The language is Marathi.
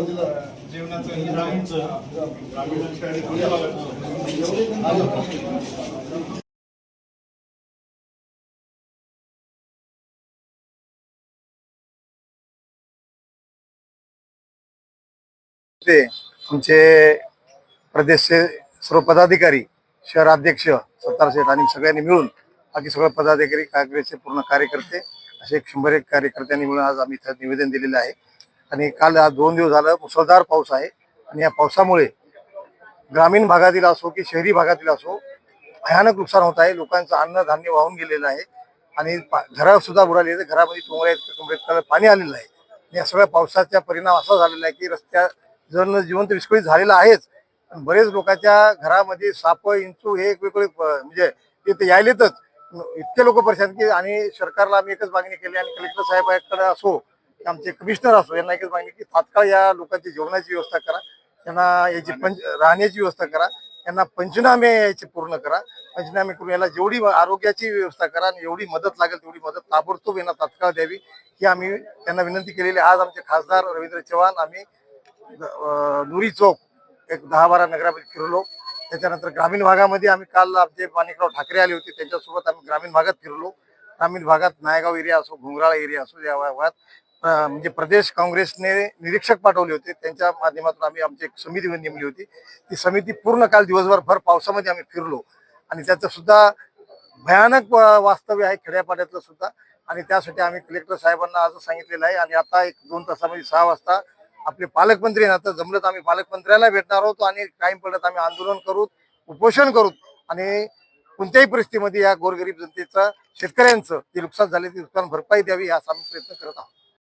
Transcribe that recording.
पर्यावरणाचं ग्रामीणचं ते आमचे प्रदेशचे सर्व पदाधिकारी शहराध्यक्ष सत्तार शेठ आणि सगळ्यांनी मिळून बाकी सगळे पदाधिकारी काँग्रेसचे पूर्ण कार्यकर्ते असे एक शंभर एक कार्यकर्त्यांनी मिळून आज आम्ही निवेदन दिलेलं आहे. आणि काल आज दोन दिवस झालं मुसळधार पाऊस आहे. आणि या पावसामुळे ग्रामीण भागातील असो की शहरी भागातील असो भयानक नुकसान होत आहे. लोकांचं अन्नधान्य वाहून गेलेलं आहे. आणि पा- सुद्धा बुडाली घरामध्ये टोंगऱ्या कमरेत पाणी आलेलं आहे. आणि या सगळ्या पावसाचा परिणाम असा झालेला आहे की रस्त्या जण जिवंत विस्कळीत झालेला आहेच. पण बरेच लोकांच्या घरामध्ये साप इंचू हे वेगवेगळे प- म्हणजे ते यायलेतच. इतके लोक परेशान की आणि सरकारला आम्ही एकच मागणी केली आणि कलेक्टर साहेबांकडे असो आमचे कमिशनर असो यांना एकच मागणी की तात्काळ या लोकांची जेवणाची व्यवस्था करा. त्यांना याची पंच राहण्याची व्यवस्था करा. त्यांना पंचनामे याचे पूर्ण करा. पंचनामे करून याला जेवढी आरोग्याची व्यवस्था करा आणि एवढी मदत लागेल तेवढी मदत ताबडतोब यांना तात्काळ द्यावी. ही आम्ही त्यांना विनंती केलेली. आज आमचे खासदार रवींद्र चव्हाण आम्ही नुरी चौक एक दहा बारा नगरामध्ये फिरलो. त्याच्यानंतर ग्रामीण भागामध्ये आम्ही काल आमचे माणिकराव ठाकरे आले होते. त्यांच्यासोबत आम्ही ग्रामीण भागात फिरलो. ग्रामीण भागात नायगाव एरिया असो घुंगराळ एरिया असो या भागात म्हणजे प्रदेश काँग्रेसने निरीक्षक पाठवले होते. त्यांच्या माध्यमातून आम्ही आमची एक समिती नेमली होती. ती समिती पूर्ण काल दिवसभर भर पावसामध्ये आम्ही फिरलो. आणि त्याचं सुद्धा भयानक वास्तव्य आहे खेड्यापाड्यातलं सुद्धा. आणि त्यासाठी आम्ही कलेक्टर साहेबांना आज सांगितलेलं आहे. आणि आता एक दोन तासामध्ये सहा वाजता आपले पालकमंत्री आता जमलं तर आम्ही पालकमंत्र्याला भेटणार आहोत. आणि कायम पडत आम्ही आंदोलन करू उपोषण करू. आणि कोणत्याही परिस्थितीमध्ये या गोरगरीब जनतेचं शेतकऱ्यांचं जे नुकसान झाले ते नुकसान भरपाई द्यावी याचा आम्ही प्रयत्न करत आहोत.